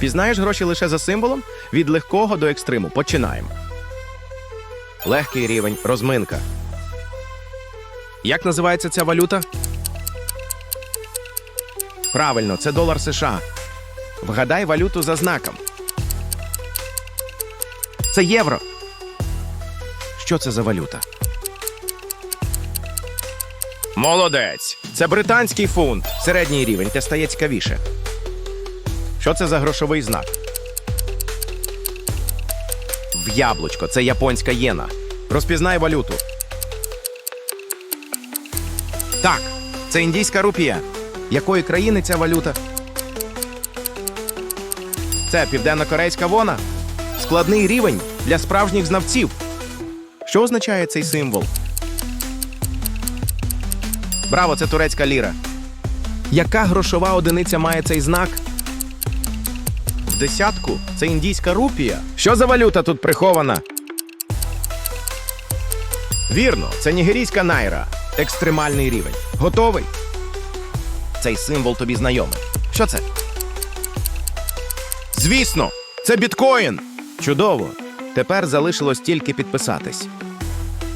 Пізнаєш гроші лише за символом? Від легкого до екстриму. Починаємо. Легкий рівень, розминка. Як називається ця валюта? Правильно, це долар США. Вгадай валюту за знаком. Це євро. Що це за валюта? Молодець! Це британський фунт. Середній рівень, те стає цікавіше. Що це за грошовий знак? В яблучко. Це японська єна. Розпізнай валюту. Так, це індійська рупія. Якої країни ця валюта? Це південно-корейська вона. Складний рівень для справжніх знавців. Що означає цей символ? Браво, це турецька ліра. Яка грошова одиниця має цей знак? Десятку це індійська рупія. Що за валюта тут прихована? Вірно, це нігерійська найра. Екстремальний рівень. Готовий? Цей символ тобі знайомий. Що це? Звісно, це біткоін. Чудово. Тепер залишилось тільки підписатись.